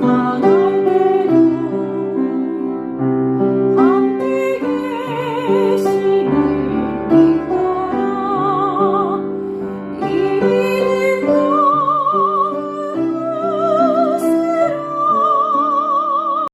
만알대로 한때의 시간